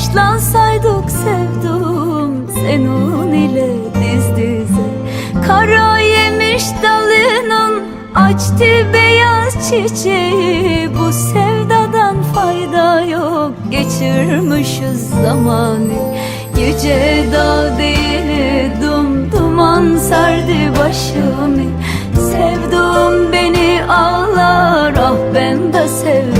Yaşlansaydık sevdum senin ile diz dize. Kara yemiş dalının açtı beyaz çiçeği. Bu sevdadan fayda yok geçirmişiz zamanı. Yüce dağ değil dum duman sardı başımı. Sevdum beni ağlar ah ben de sevdum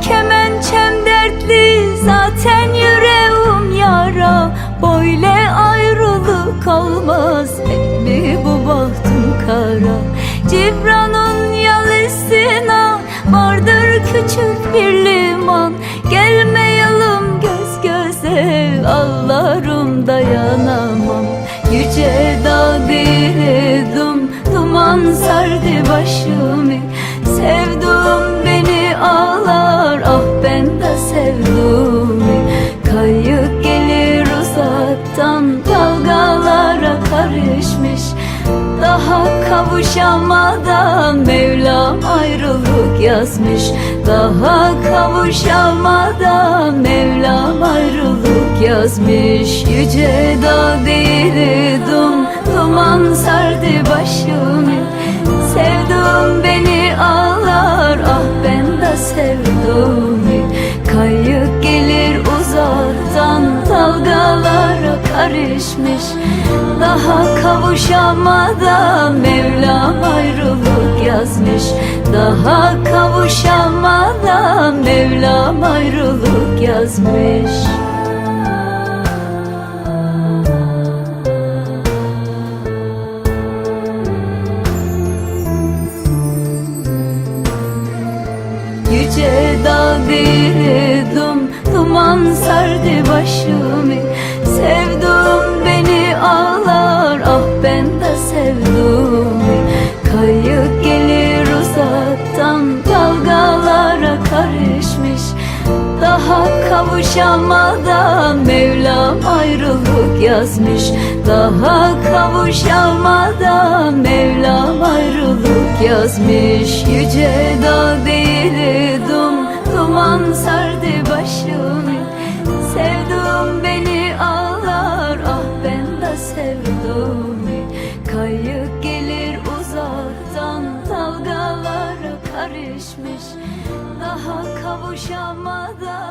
kemençem dertli zaten yüreğim yara. Böyle ayrılık olmaz hep mi bu bahtım kara? Cibran'ın yalısına vardır küçük bir liman. Gelmeyelim göz göze ağlarım dayanamam. Yüce dağ diledim duman sardı başımı karışmış. Daha kavuşamadan Mevlam ayrılık yazmış. Daha kavuşamadan Mevlam ayrılık yazmış. Yüce dağ değildim Duman sardı başımı Sevdum beni karışmış. Daha kavuşamadan Mevlam ayrılık yazmış. Daha kavuşamadan Mevlam ayrılık yazmış. Yüce dağ diledim Duman sardı başımı kavuşamadan Mevlam ayrılık yazmış. Daha kavuşamadan Mevlam ayrılık yazmış. Yüce dağ değildim Duman sardı başımı Sevdum beni ağlar Ah ben de sevdum. Kayık gelir uzaktan Dalgalara karışmış. Daha kavuşamadan